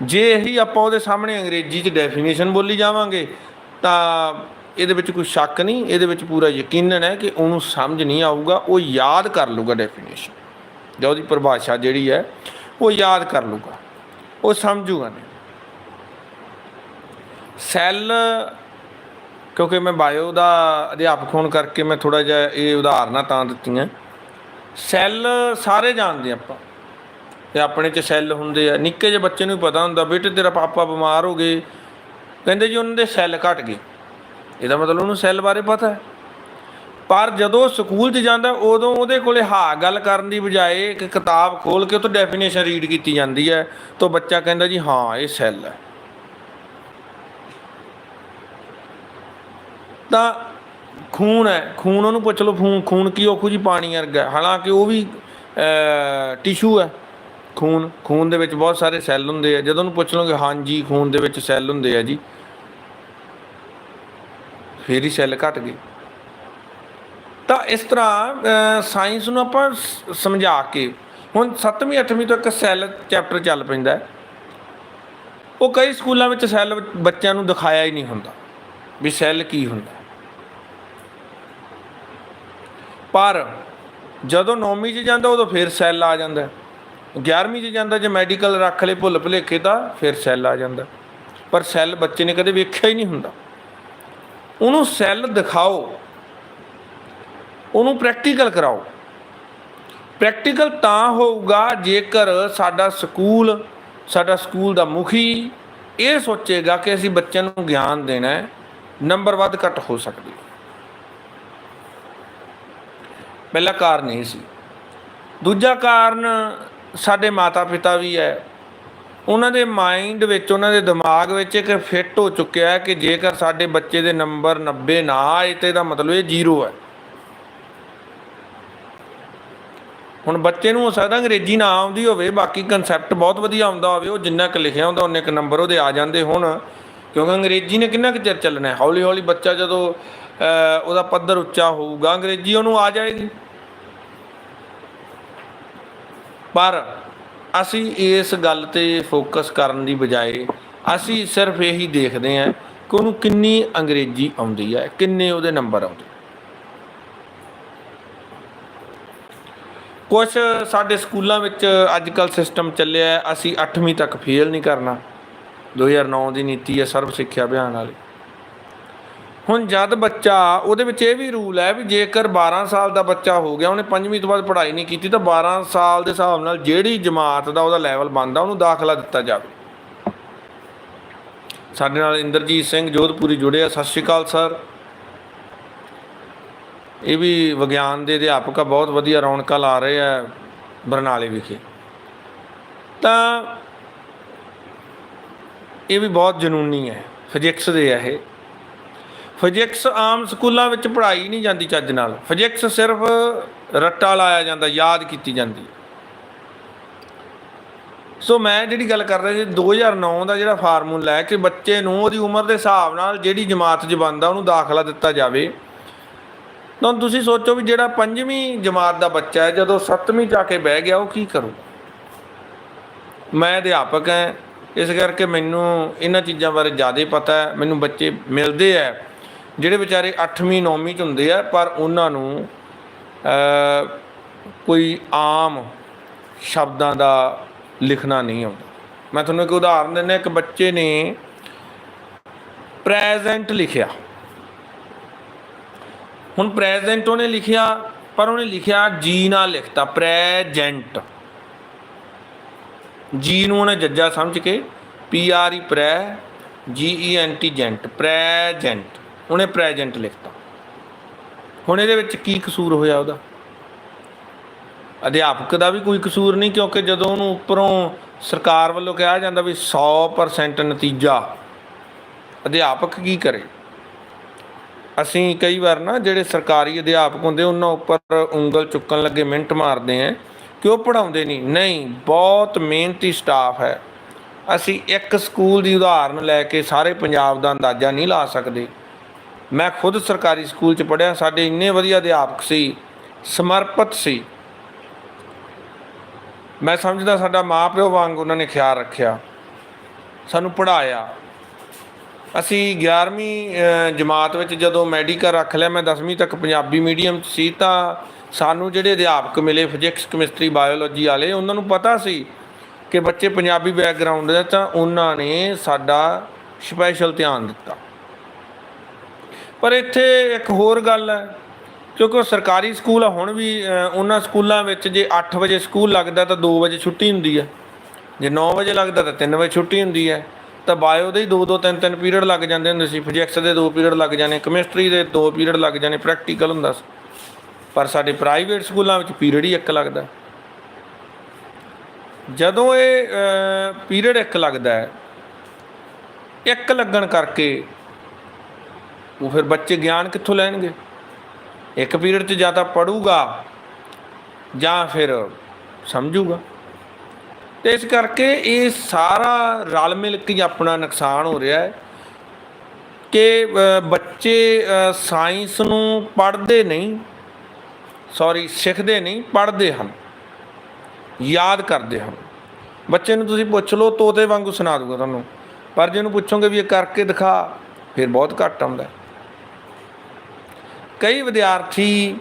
ਜੇ ਇਹੀ ਆਪਾਂ ਉਹਦੇ ਸਾਹਮਣੇ ਅੰਗਰੇਜ਼ੀ 'ਚ ਡੈਫੀਨੇਸ਼ਨ ਬੋਲੀ ਜਾਵਾਂਗੇ, ਤਾਂ ਇਹਦੇ ਵਿੱਚ ਕੋਈ ਸ਼ੱਕ ਨਹੀਂ, ਇਹਦੇ ਵਿੱਚ ਪੂਰਾ ਯਕੀਨਨ ਹੈ ਕਿ ਉਹਨੂੰ ਸਮਝ ਨਹੀਂ ਆਊਗਾ, ਉਹ ਯਾਦ ਕਰ ਲੂਗਾ ਡੈਫੀਨੇਸ਼ਨ ਜਾਂ ਉਹਦੀ ਪਰਿਭਾਸ਼ਾ ਜਿਹੜੀ ਹੈ, ਉਹ ਯਾਦ ਕਰ ਲੂਗਾ ਉਹ ਸਮਝੂਗਾ ਨਹੀਂ। ਸੈੱਲ ਕਿਉਂਕਿ ਮੈਂ ਬਾਇਓ ਦਾ ਅਧਿਆਪਕ ਹੋਣ ਕਰਕੇ ਮੈਂ ਥੋੜਾ ਜਿਹਾ ਇਹ ਉਦਾਹਰਨਾਂ ਤਾਂ ਦਿੱਤੀਆਂ। ਸੈੱਲ ਸਾਰੇ ਜਾਣਦੇ ਆਪਾਂ। ਤੇ ਆਪਣੇ ਚ ਸੈੱਲ ਹੁੰਦੇ ਆ। ਨਿੱਕੇ ਜਿਹੇ ਬੱਚੇ ਨੂੰ ਪਤਾ ਹੁੰਦਾ, ਬੇਟੇ ਤੇਰਾ ਪਾਪਾ ਬਿਮਾਰ ਹੋ ਗਏ। ਕਹਿੰਦੇ ਜੀ ਉਹਨਾਂ ਦੇ ਸੈੱਲ ਘਟ ਗਏ। ਇਹਦਾ ਮਤਲਬ ਉਹਨੂੰ ਸੈੱਲ ਬਾਰੇ ਪਤਾ ਹੈ। ਪਰ ਜਦੋਂ ਸਕੂਲ 'ਚ ਜਾਂਦਾ, ਉਦੋਂ ਉਹਦੇ ਕੋਲੇ ਹਾਂ ਗੱਲ ਕਰਨ ਦੀ ਬਜਾਏ ਇੱਕ ਕਿਤਾਬ ਖੋਲ ਕੇ ਉਹ ਤੋਂ ਡੈਫੀਨੇਸ਼ਨ ਰੀਡ ਕੀਤੀ ਜਾਂਦੀ ਹੈ। ਤਾਂ ਬੱਚਾ ਕਹਿੰਦਾ ਜੀ, ਹਾਂ, ਇਹ ਸੈੱਲ ਹੈ। ਤਾਂ ਖੂਨ ਹੈ, ਖੂਨ ਉਹਨੂੰ ਪੁੱਛ ਲਓ ਖੂਨ ਖੂਨ ਕੀ ਉਹ ਜੀ, ਪਾਣੀ ਵਰਗਾ ਹੈ। ਹਾਲਾਂਕਿ ਉਹ ਵੀ ਟਿਸ਼ੂ ਹੈ। ਖੂਨ ਖੂਨ ਦੇ ਵਿੱਚ ਬਹੁਤ ਸਾਰੇ ਸੈੱਲ ਹੁੰਦੇ ਆ। ਜਦੋਂ ਉਹਨੂੰ ਪੁੱਛ ਲਓਗੇ, ਹਾਂਜੀ, ਖੂਨ ਦੇ ਵਿੱਚ ਸੈੱਲ ਹੁੰਦੇ ਆ ਜੀ, ਫੇਰ ਹੀ ਸੈੱਲ ਘਟ ਗਏ। ਤਾਂ ਇਸ ਤਰ੍ਹਾਂ ਸਾਇੰਸ ਨੂੰ ਆਪਾਂ ਸਮਝਾ ਕੇ, ਹੁਣ 7ਵੀਂ 8ਵੀਂ ਤੋਂ ਇੱਕ ਸੈੱਲ ਚੈਪਟਰ ਚੱਲ ਪੈਂਦਾ ਉਹ ਕਈ ਸਕੂਲਾਂ ਵਿੱਚ ਸੈੱਲ ਬੱਚਿਆਂ ਨੂੰ ਦਿਖਾਇਆ ਹੀ ਨਹੀਂ ਹੁੰਦਾ। ਵੀ ਸੈੱਲ ਕੀ ਹੁੰਦਾ? ਪਰ ਜਦੋਂ 9ਵੀਂ 'ਚ ਜਾਂਦਾ, ਉਦੋਂ ਫਿਰ ਸੈੱਲ ਆ ਜਾਂਦਾ। 11ਵੀਂ 'ਚ ਜਾਂਦਾ, ਜੇ ਮੈਡੀਕਲ ਰੱਖ ਲਏ, ਭੁੱਲ ਭੁਲੇਖੇ, ਤਾਂ ਫਿਰ ਸੈੱਲ ਆ ਜਾਂਦਾ। ਪਰ ਸੈੱਲ ਬੱਚੇ ਨੇ ਕਦੇ ਵੇਖਿਆ ਹੀ ਨਹੀਂ ਹੁੰਦਾ। ਉਹਨੂੰ ਸੈੱਲ ਦਿਖਾਓ। ਉਹਨੂੰ ਪ੍ਰੈਕਟੀਕਲ ਕਰਾਓ। ਪ੍ਰੈਕਟੀਕਲ ਤਾਂ ਹੋਊਗਾ ਜੇਕਰ ਸਾਡਾ ਸਕੂਲ ਸਾਡਾ ਸਕੂਲ ਦਾ ਮੁਖੀ ਇਹ ਸੋਚੇਗਾ ਕਿ ਅਸੀਂ ਬੱਚਿਆਂ ਨੂੰ ਗਿਆਨ ਦੇਣਾ ਹੈ। ਨੰਬਰ ਵੱਧ ਘੱਟ ਹੋ ਸਕਦੀ। ਪਹਿਲਾ ਕਾਰਨ ਇਹ ਸੀ। ਦੂਜਾ ਕਾਰਨ ਸਾਡੇ ਮਾਤਾ ਪਿਤਾ ਵੀ ਹੈ। ਉਹਨਾਂ ਦੇ ਮਾਈਂਡ ਵਿੱਚ, ਉਹਨਾਂ ਦੇ ਦਿਮਾਗ ਵਿੱਚ ਇੱਕ ਫਿੱਟ ਹੋ ਚੁੱਕਿਆ ਹੈ ਕਿ ਜੇਕਰ ਸਾਡੇ ਬੱਚੇ ਦੇ ਨੰਬਰ 90 ਨਾ ਆਏ ਤੇ ਇਹਦਾ ਮਤਲਬ ਇਹ ਜ਼ੀਰੋ ਹੈ। ਹੁਣ ਬੱਚੇ ਨੂੰ ਹੋ ਸਕਦਾ ਅੰਗਰੇਜ਼ੀ ਨਾ ਆਉਂਦੀ ਹੋਵੇ, ਬਾਕੀ ਕਨਸੈਪਟ ਬਹੁਤ ਵਧੀਆ ਆਉਂਦਾ ਹੋਵੇ, ਉਹ ਜਿੰਨਾ ਕੁ ਲਿਖਿਆ ਹੁੰਦਾ, ਉਹਨੇ ਕੁ ਨੰਬਰ ਉਹਦੇ ਆ ਜਾਂਦੇ ਹੁਣ। ਕਿਉਂਕਿ ਅੰਗਰੇਜ਼ੀ ਨੇ ਕਿੰਨਾ ਕੁ ਚਿਰ ਚੱਲਣਾ ਹੈ? ਹੌਲੀ ਹੌਲੀ ਬੱਚਾ ਜਦੋਂ ਉਹਦਾ ਪੱਧਰ ਉੱਚਾ ਹੋਊਗਾ, ਅੰਗਰੇਜ਼ੀ ਉਹਨੂੰ ਆ ਜਾਏਗੀ। ਪਰ ਅਸੀਂ ਇਸ ਗੱਲ ਤੇ ਫੋਕਸ ਕਰਨ ਦੀ ਬਜਾਏ ਅਸੀਂ ਸਿਰਫ ਇਹੀ ਦੇਖਦੇ ਹਾਂ ਕਿ ਉਹਨੂੰ ਕਿੰਨੀ ਅੰਗਰੇਜ਼ੀ ਆਉਂਦੀ ਹੈ, ਕਿੰਨੇ ਉਹਦੇ ਨੰਬਰ ਆਉਂਦੇ ਕੁਝ ਸਾਡੇ ਸਕੂਲਾਂ ਵਿੱਚ ਅੱਜ ਕੱਲ ਸਿਸਟਮ ਚੱਲਿਆ ਅਸੀਂ 8ਵੀਂ ਤੱਕ ਫੇਲ ਨਹੀਂ ਕਰਨਾ। 2009 ਦੀ ਨੀਤੀ ਹੈ ਸਰਵ ਸਿੱਖਿਆ ਅਭਿਆਨ ਵਾਲੀ। ਹੁਣ ਜਦ ਬੱਚਾ, ਉਹਦੇ ਵਿੱਚ ਇਹ ਵੀ ਰੂਲ ਹੈ ਵੀ ਜੇਕਰ 12 ਸਾਲ ਦਾ ਬੱਚਾ ਹੋ ਗਿਆ, ਉਹਨੇ 5ਵੀਂ ਤੋਂ ਬਾਅਦ ਪੜ੍ਹਾਈ ਨਹੀਂ ਕੀਤੀ, ਤਾਂ 12 ਸਾਲ ਦੇ ਹਿਸਾਬ ਨਾਲ ਜਿਹੜੀ ਜਮਾਤ ਦਾ ਉਹਦਾ ਲੈਵਲ ਬਣਦਾ, ਉਹਨੂੰ ਦਾਖਲਾ ਦਿੱਤਾ ਜਾਵੇ। ਸਾਡੇ ਨਾਲ ਇੰਦਰਜੀਤ ਸਿੰਘ ਜੋਧਪੁਰੀ ਜੁੜੇ ਆ, ਸਤਿ ਸ਼੍ਰੀ ਅਕਾਲ ਸਰ। ਇਹ ਵੀ ਵਿਗਿਆਨ ਦੇ ਅਧਿਆਪਕ ਆ, ਬਹੁਤ ਵਧੀਆ ਰੌਣਕਾਂ ਲਾ ਰਹੇ ਆ ਬਰਨਾਲੇ ਵਿਖੇ। ਤਾਂ ਇਹ ਵੀ ਬਹੁਤ ਜਨੂਨੀ ਹੈ ਫਿਜ਼ਿਕਸ ਦੇ ਆ ਇਹ। ਫਿਜ਼ਿਕਸ ਆਮ ਸਕੂਲਾਂ ਵਿੱਚ ਪੜ੍ਹਾਈ ਨਹੀਂ ਜਾਂਦੀ ਚੱਜ ਨਾਲ। ਫਿਜ਼ਿਕਸ ਸਿਰਫ ਰੱਟਾ ਲਾਇਆ ਜਾਂਦਾ, ਯਾਦ ਕੀਤੀ ਜਾਂਦੀ ਸੋ ਮੈਂ ਜਿਹੜੀ ਗੱਲ ਕਰ ਰਿਹਾ, ਜੀ 2009 ਦਾ ਜਿਹੜਾ ਫਾਰਮੂਲਾ ਹੈ ਕਿ ਬੱਚੇ ਨੂੰ ਉਹਦੀ ਉਮਰ ਦੇ ਹਿਸਾਬ ਨਾਲ ਜਿਹੜੀ ਜਮਾਤ 'ਚ ਬੰਦਾ ਉਹਨੂੰ ਦਾਖਲਾ ਦਿੱਤਾ ਜਾਵੇ, ਤਾਂ ਤੁਸੀਂ ਸੋਚੋ ਵੀ ਜਿਹੜਾ ਪੰਜਵੀਂ ਜਮਾਤ ਦਾ ਬੱਚਾ ਹੈ, ਜਦੋਂ ਸੱਤਵੀਂ ਜਾ ਕੇ ਬਹਿ ਗਿਆ, ਉਹ ਕੀ ਕਰੂ ਮੈਂ ਅਧਿਆਪਕ ਹਾਂ ਇਸ ਕਰਕੇ ਮੈਨੂੰ ਇਹਨਾਂ ਚੀਜ਼ਾਂ ਬਾਰੇ ਜ਼ਿਆਦਾ ਪਤਾ ਹੈ, ਮੈਨੂੰ ਬੱਚੇ ਮਿਲਦੇ ਆ ਜਿਹੜੇ ਵਿਚਾਰੇ 8ਵੀਂ 9ਵੀਂ ਚ ਹੁੰਦੇ ਆ, ਪਰ ਉਹਨਾਂ ਨੂੰ ਕੋਈ ਆਮ ਸ਼ਬਦਾਂ ਦਾ ਲਿਖਣਾ ਨਹੀਂ ਆਉਂਦਾ। ਮੈਂ ਤੁਹਾਨੂੰ ਇੱਕ ਉਦਾਹਰਨ ਦਿੰਦਾ, ਇੱਕ ਬੱਚੇ ਨੇ ਪ੍ਰੈਜ਼ੈਂਟ ਲਿਖਿਆ। ਹੁਣ ਪ੍ਰੈਜ਼ੈਂਟ ਉਹਨੇ ਲਿਖਿਆ, ਪਰ ਉਹਨੇ ਲਿਖਿਆ ਜੀ ਨਾਲ ਲਿਖਤਾ ਪ੍ਰੈਜੈਂਟ ਜੀ ਨੂੰ ਉਹਨੇ ਜੱਜਾ ਸਮਝ ਕੇ ਪੀ ਆਰ ਈ ਪ੍ਰੈ, ਜੀ ਈ ਐਨ ਟੀ ਜੈਂਟ, ਪ੍ਰੈਜੈਂਟ, ਉਹਨੇ ਪ੍ਰੈਜੈਂਟ ਲਿਖਤਾ। ਹੁਣ ਇਹਦੇ ਵਿੱਚ ਕੀ ਕਸੂਰ ਹੋਇਆ ਉਹਦਾ? ਅਧਿਆਪਕ ਦਾ ਵੀ ਕੋਈ ਕਸੂਰ ਨਹੀਂ, ਕਿਉਂਕਿ ਜਦੋਂ ਉਹਨੂੰ ਉੱਪਰੋਂ ਸਰਕਾਰ ਵੱਲੋਂ ਕਿਹਾ ਜਾਂਦਾ ਵੀ 100% ਨਤੀਜਾ, ਅਧਿਆਪਕ ਕੀ ਕਰੇ? ਅਸੀਂ ਕਈ ਵਾਰ ਨਾ ਜਿਹੜੇ ਸਰਕਾਰੀ ਅਧਿਆਪਕ ਹੁੰਦੇ, ਉਹਨਾਂ ਉੱਪਰ ਉਂਗਲ ਚੁੱਕਣ ਲੱਗੇ, ਮਿੰਟ ਮਾਰਦੇ ਆ। ਕਿ ਉਹ ਪੜਾਉਂਦੇ ਨਹੀਂ? ਨਹੀਂ, ਬਹੁਤ ਮਿਹਨਤੀ ਸਟਾਫ ਹੈ। ਅਸੀਂ ਇੱਕ ਸਕੂਲ ਦੀ ਉਦਾਹਰਨ ਲੈ ਕੇ ਸਾਰੇ ਪੰਜਾਬ ਦਾ ਅੰਦਾਜ਼ਾ ਨਹੀਂ ਲਾ ਸਕਦੇ। ਮੈਂ ਖੁਦ ਸਰਕਾਰੀ ਸਕੂਲ 'ਚ ਪੜ੍ਹਿਆ, ਸਾਡੇ ਇੰਨੇ ਵਧੀਆ ਅਧਿਆਪਕ ਸੀ, ਸਮਰਪਿਤ ਸੀ। ਮੈਂ ਸਮਝਦਾ ਸਾਡਾ ਮਾਪਿਓ ਵਾਂਗ ਉਹਨਾਂ ਨੇ ਖਿਆਲ ਰੱਖਿਆ। ਸਾਨੂੰ ਪੜ੍ਹਾਇਆ। ਅਸੀਂ 11ਵੀਂ ਜਮਾਤ ਵਿੱਚ ਜਦੋਂ ਮੈਡੀਕਲ ਰੱਖ ਲਿਆ, ਮੈਂ 10ਵੀਂ ਤੱਕ ਪੰਜਾਬੀ ਮੀਡੀਅਮ 'ਚ ਸੀ ਤਾਂ ਸਾਨੂੰ ਜਿਹੜੇ ਅਧਿਆਪਕ ਮਿਲੇ ਫਿਜ਼ਿਕਸ ਕੈਮਿਸਟਰੀ ਬਾਇਓਲੋਜੀ ਵਾਲੇ, ਉਹਨਾਂ ਨੂੰ ਪਤਾ ਸੀ ਕਿ ਬੱਚੇ ਪੰਜਾਬੀ ਬੈਕਗ੍ਰਾਉਂਡ ਦੇ ਤਾਂ ਉਹਨਾਂ ਨੇ ਸਾਡਾ ਸਪੈਸ਼ਲ ਧਿਆਨ ਦਿੱਤਾ। ਪਰ ਇੱਥੇ ਇੱਕ ਹੋਰ ਗੱਲ ਹੈ, ਕਿਉਂਕਿ ਉਹ ਸਰਕਾਰੀ ਸਕੂਲ ਹੁਣ ਵੀ ਉਹਨਾਂ ਸਕੂਲਾਂ ਵਿੱਚ ਜੇ 8 ਵਜੇ ਸਕੂਲ ਲੱਗਦਾ ਤਾਂ 2 ਵਜੇ ਛੁੱਟੀ ਹੁੰਦੀ ਹੈ। ਜੇ 9 ਵਜੇ ਲੱਗਦਾ ਤਾਂ 3 ਵਜੇ ਛੁੱਟੀ ਹੁੰਦੀ ਹੈ। ਤਾਂ ਬਾਇਓ ਦੇ ਹੀ 2 2 3 3 ਪੀਰੀਅਡ ਲੱਗ ਜਾਂਦੇ ਹੁੰਦੇ ਸੀ ਫਿਜ਼ਿਕਸ ਦੇ 2 ਪੀਰੀਅਡ ਲੱਗ ਜਾਣੇ ਕੈਮਿਸਟਰੀ ਦੇ 2 ਪੀਰੀਅਡ ਲੱਗ ਜਾਣੇ ਪ੍ਰੈਕਟੀਕਲ ਹੁੰਦਾ ਸੀ। ਪਰ ਸਾਡੇ ਪ੍ਰਾਈਵੇਟ ਸਕੂਲਾਂ ਵਿੱਚ ਪੀਰੀਅਡ ਹੀ ਇੱਕ ਲੱਗਦਾ ਜਦੋਂ ਇਹ ਪੀਰੀਅਡ ਇੱਕ ਲੱਗਦਾ ਹੈ, ਇੱਕ ਲੱਗਣ ਕਰਕੇ ਉਹ ਫਿਰ ਬੱਚੇ ਗਿਆਨ ਕਿੱਥੋਂ ਲੈਣਗੇ? ਇੱਕ ਪੀਰੀਅਡ 'ਚ ਜਾਂ ਤਾਂ ਪੜੂਗਾ ਜਾਂ ਫਿਰ ਸਮਝੂਗਾ। ਤੇ ਇਸ ਕਰਕੇ ਇਹ ਸਾਰਾ ਰਲ ਮਿਲ ਕੇ ਆਪਣਾ ਨੁਕਸਾਨ ਹੋ ਰਿਹਾ ਹੈ ਕਿ ਬੱਚੇ ਸਾਇੰਸ ਨੂੰ ਪੜ੍ਹਦੇ ਨਹੀਂ। ਸੌਰੀ, ਸਿੱਖਦੇ ਨਹੀਂ, ਪੜ੍ਹਦੇ ਹਨ। ਯਾਦ ਕਰਦੇ ਹਨ। ਬੱਚੇ ਨੂੰ ਤੁਸੀਂ ਪੁੱਛ ਲਓ, ਤੋਤੇ ਵਾਂਗੂ ਸੁਣਾ ਦੂਗਾ ਤੁਹਾਨੂੰ। ਪਰ ਜੇ ਉਹਨੂੰ ਪੁੱਛੋਗੇ ਵੀ ਇਹ ਕਰਕੇ ਦਿਖਾ, ਫਿਰ ਬਹੁਤ ਘੱਟ ਆਉਂਦਾ ਕਈ ਵਿਦਿਆਰਥੀ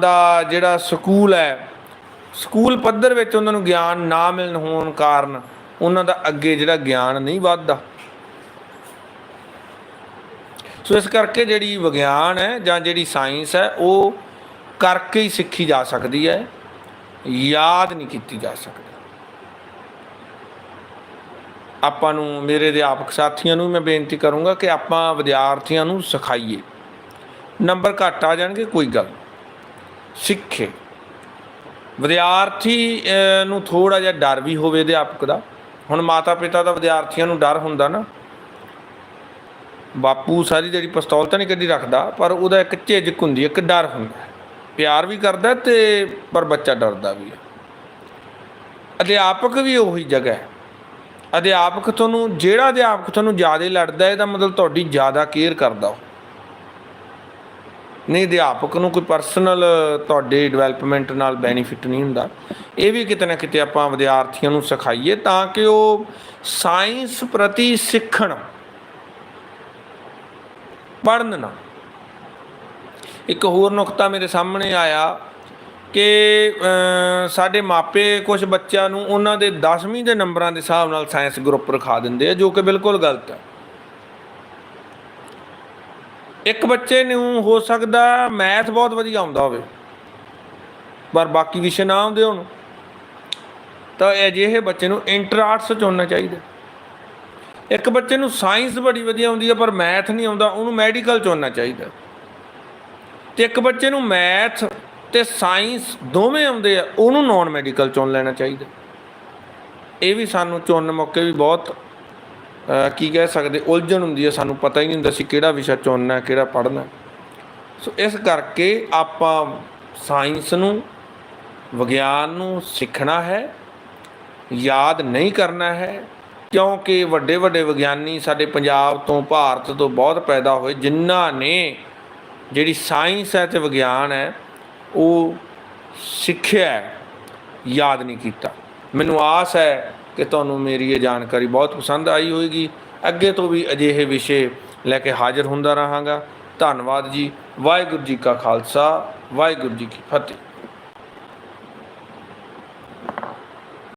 ਦਾ ਜਿਹੜਾ ਸਕੂਲ ਹੈ, ਸਕੂਲ ਪੱਧਰ ਵਿੱਚ ਉਹਨਾਂ ਨੂੰ ਗਿਆਨ ਨਾ ਮਿਲਣ ਹੋਣ ਕਾਰਨ ਉਹਨਾਂ ਦਾ ਅੱਗੇ ਜਿਹੜਾ ਗਿਆਨ ਨਹੀਂ ਵੱਧਦਾ। ਸੋ ਇਸ ਕਰਕੇ ਜਿਹੜੀ ਵਿਗਿਆਨ ਹੈ ਜਾਂ ਜਿਹੜੀ ਸਾਇੰਸ ਹੈ, ਉਹ ਕਰਕੇ ਹੀ ਸਿੱਖੀ ਜਾ ਸਕਦੀ ਹੈ। ਯਾਦ ਨਹੀਂ ਕੀਤੀ ਜਾ ਸਕਦੀ। ਆਪਾਂ ਨੂੰ ਮੇਰੇ ਅਧਿਆਪਕ ਸਾਥੀਆਂ ਨੂੰ ਵੀ ਮੈਂ ਬੇਨਤੀ ਕਰੂੰਗਾ ਕਿ ਆਪਾਂ ਵਿਦਿਆਰਥੀਆਂ ਨੂੰ ਸਿਖਾਈਏ। ਨੰਬਰ ਘੱਟ ਆ ਜਾਣਗੇ ਕੋਈ ਗੱਲ ਨਹੀਂ। ਸਿੱਖੇ। ਵਿਦਿਆਰਥੀ ਨੂੰ ਥੋੜਾ ਜਿਹਾ ਡਰ ਵੀ ਹੋਵੇ ਅਧਿਆਪਕ ਦਾ। ਹੁਣ ਮਾਤਾ ਪਿਤਾ ਦਾ ਵਿਦਿਆਰਥੀਆਂ ਨੂੰ ਡਰ ਹੁੰਦਾ ਨਾ। ਬਾਪੂ ਸਾਰੀ ਜਿਹੜੀ ਪਿਸਤੌਲ ਤਾਂ ਨਹੀਂ ਕੱਢੀ ਰੱਖਦਾ ਪਰ ਉਹਦਾ ਇੱਕ ਝਿਜਕ ਹੁੰਦੀ ਹੈ, ਇੱਕ ਡਰ ਹੁੰਦਾ। ਪਿਆਰ ਵੀ ਕਰਦਾ ਹੈ ਤੇ ਪਰ ਬੱਚਾ ਡਰਦਾ ਵੀ ਅਧਿਆਪਕ ਵੀ ਉਹੀ ਜਗ੍ਹਾ ਹੈ। ਅਧਿਆਪਕ ਤੁਹਾਨੂੰ, ਜਿਹੜਾ ਅਧਿਆਪਕ ਤੁਹਾਨੂੰ ਜ਼ਿਆਦਾ ਲੜਦਾ ਇਹਦਾ ਮਤਲਬ ਤੁਹਾਡੀ ਜ਼ਿਆਦਾ ਕੇਅਰ ਕਰਦਾ ਉਹ। ਨਹੀਂ, ਅਧਿਆਪਕ ਨੂੰ ਕੋਈ ਪਰਸਨਲ ਤੁਹਾਡੇ ਡਿਵੈਲਪਮੈਂਟ ਨਾਲ ਬੈਨੀਫਿਟ ਨਹੀਂ ਹੁੰਦਾ। ਇਹ ਵੀ ਕਿਤੇ ਨਾ ਕਿਤੇ ਆਪਾਂ ਵਿਦਿਆਰਥੀਆਂ ਨੂੰ ਸਿਖਾਈਏ ਤਾਂ ਕਿ ਉਹ ਸਾਇੰਸ ਪ੍ਰਤੀ ਸਿੱਖਣ। ਪੜ੍ਹਨ ਨਾ। ਇੱਕ ਹੋਰ ਨੁਕਤਾ ਮੇਰੇ ਸਾਹਮਣੇ ਆਇਆ ਕਿ ਸਾਡੇ ਮਾਪੇ ਕੁਝ ਬੱਚਿਆਂ ਨੂੰ ਉਹਨਾਂ ਦੇ 10ਵੀਂ ਦੇ ਨੰਬਰਾਂ ਦੇ ਹਿਸਾਬ ਨਾਲ ਸਾਇੰਸ ਗਰੁੱਪ ਰਖਾ ਦਿੰਦੇ ਆ, ਜੋ ਕਿ ਬਿਲਕੁਲ ਗਲਤ ਹੈ। ਇੱਕ ਬੱਚੇ ਨੂੰ ਹੋ ਸਕਦਾ ਮੈਥ ਬਹੁਤ ਵਧੀਆ ਆਉਂਦਾ ਹੋਵੇ, ਪਰ ਬਾਕੀ ਵਿਸ਼ੇ ਨਾ ਆਉਂਦੇ ਹੋਣ, ਤਾਂ ਅਜਿਹੇ ਬੱਚੇ ਨੂੰ ਇੰਟਰ ਆਰਟਸ ਚੁਣਨਾ ਚਾਹੀਦਾ। ਇੱਕ ਬੱਚੇ ਨੂੰ ਸਾਇੰਸ ਬੜੀ ਵਧੀਆ ਆਉਂਦੀ ਹੈ, ਪਰ ਮੈਥ ਨਹੀਂ ਆਉਂਦਾ, ਉਹਨੂੰ ਮੈਡੀਕਲ ਚੁਣਨਾ ਚਾਹੀਦਾ। ਤੇ ਇੱਕ ਬੱਚੇ ਨੂੰ ਮੈਥ ਤੇ ਸਾਇੰਸ ਦੋਵੇਂ ਆਉਂਦੇ ਆ, ਉਹਨੂੰ ਨਾਨ ਮੈਡੀਕਲ ਚੁਣ ਲੈਣਾ ਚਾਹੀਦਾ। ਇਹ ਵੀ ਸਾਨੂੰ ਚੁਣਨ ਮੌਕੇ ਵੀ ਬਹੁਤ ਕੀ ਕਹਿ ਸਕਦੇ, ਉਲਝਣ ਹੁੰਦੀ ਹੈ ਸਾਨੂੰ ਪਤਾ ਹੀ ਨਹੀਂ ਹੁੰਦਾ ਸੀ ਕਿਹੜਾ ਵਿਸ਼ਾ ਚੁਣਨਾ, ਕਿਹੜਾ ਪੜ੍ਹਨਾ। ਸੋ ਇਸ ਕਰਕੇ ਆਪਾਂ ਸਾਇੰਸ ਨੂੰ, ਵਿਗਿਆਨ ਨੂੰ ਸਿੱਖਣਾ ਹੈ, ਯਾਦ ਨਹੀਂ ਕਰਨਾ ਹੈ, ਕਿਉਂਕਿ ਵੱਡੇ ਵੱਡੇ ਵਿਗਿਆਨੀ ਸਾਡੇ ਪੰਜਾਬ ਤੋਂ, ਭਾਰਤ ਤੋਂ ਬਹੁਤ ਪੈਦਾ ਹੋਏ, ਜਿਨ੍ਹਾਂ ਨੇ ਜਿਹੜੀ ਸਾਇੰਸ ਹੈ ਤੇ ਵਿਗਿਆਨ ਹੈ, ਉਹ ਸਿੱਖਿਆ ਯਾਦ ਨਹੀਂ ਕੀਤਾ। ਮੈਨੂੰ ਆਸ ਹੈ ਕਿ ਤੁਹਾਨੂੰ ਮੇਰੀ ਇਹ ਜਾਣਕਾਰੀ ਬਹੁਤ ਪਸੰਦ ਆਈ ਹੋਵੇਗੀ ਅੱਗੇ ਤੋਂ ਵੀ ਅਜਿਹੇ ਵਿਸ਼ੇ ਲੈ ਕੇ ਹਾਜ਼ਰ ਹੁੰਦਾ ਰਹਾਂਗਾ। ਧੰਨਵਾਦ ਜੀ। ਵਾਹਿਗੁਰੂ ਜੀ ਕਾ ਖਾਲਸਾ। ਵਾਹਿਗੁਰੂ ਜੀ ਕੀ ਫਤਿਹ।